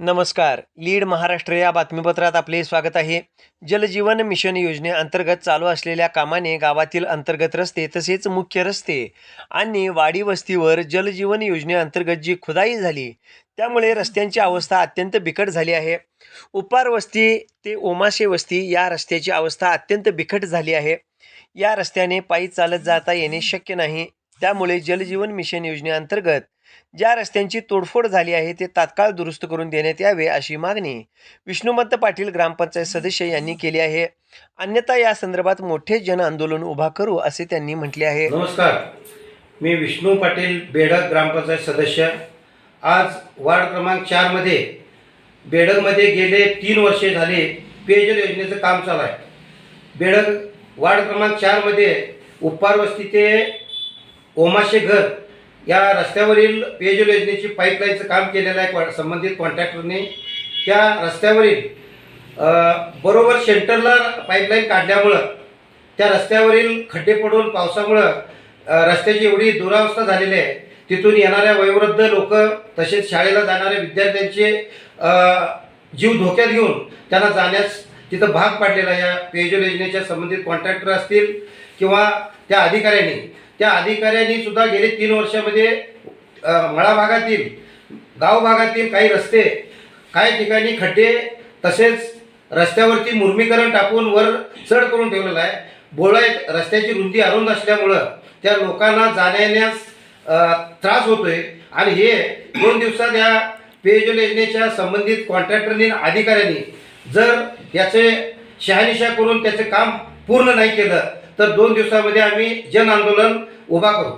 नमस्कार. लीड महाराष्ट्र या बातमीपत्रात आपले स्वागत आहे. जलजीवन मिशन योजनेअंतर्गत चालू असलेल्या कामाने गावातील अंतर्गत रस्ते तसेच मुख्य रस्ते आणि वाडी वस्तीवर जलजीवन योजनेअंतर्गत जी खुदाई झाली त्यामुळे रस्त्यांची अवस्था अत्यंत बिकट झाली आहे. उपार वस्ती ते ओमाशे वस्ती या रस्त्याची अवस्था अत्यंत बिकट झाली आहे. या रस्त्याने पायी चालत जाता येणे शक्य नाही. त्यामुळे जलजीवन मिशन योजनेअंतर्गत ज्या रस्त्यांची तोडफोड झाली आहे ते तात्काळ दुरुस्त करून देण्यात यावे अशी मागणी विष्णुमंत पाटील ग्रामपंचायत सदस्य यांनी केली आहे. अन्यथा या संदर्भात मोठे जन आंदोलन उभा करू असे त्यांनी म्हटले आहे. नमस्कार. मी विष्णू पाटील बेडक ग्रामपंचायत सदस्य. आज वार्ड क्रमांक चारमध्ये बेडकमध्ये गेले तीन वर्षे झाले पेयजल योजनेचं काम चालू आहे. बेडक वार्ड क्रमांक चारमध्ये उपहार वस्ती ते ओमाशे घर या रस्त्यावरील पेयजल योजनेची पाईपलाईनचं काम केलेलं आहे कॉ- संबंधित कॉन्ट्रॅक्टरने त्या रस्त्यावरील बरोबर सेंटरला पाईपलाईन काढल्यामुळं त्या रस्त्यावरील खड्डे पडून पावसामुळं रस्त्याची एवढी दुरावस्था झालेली आहे. तिथून येणाऱ्या वयोवृद्ध लोक तसेच शाळेला जाणाऱ्या विद्यार्थ्यांचे जीव धोक्यात घेऊन त्यांना जाण्यास तिथं भाग पाडलेला आहे या पेयजल योजनेच्या संबंधित कॉन्ट्रॅक्टर असतील किंवा त्या अधिकाऱ्यांनी त्या अधिकाऱ्यांनी सुद्धा गेले तीन वर्षामध्ये मळा भागातील गाव भागातील काही रस्ते काही ठिकाणी खड्डे तसेच रस्त्यावरती मुर्मीकरण टाकून वर चढ करून ठेवलेलं आहे. बोळा रस्त्याची रुंदी अरुंद असल्यामुळं त्या लोकांना जाण्यास त्रास होतोय. आणि हे दोन दिवसात या पेयजल योजनेच्या संबंधित कॉन्ट्रॅक्टरनी अधिकाऱ्यांनी जर याचे शहानिशा करून त्याचे काम पूर्ण नाही केलं तर दोन दिवसामध्ये आम्ही जन आंदोलन उभा करू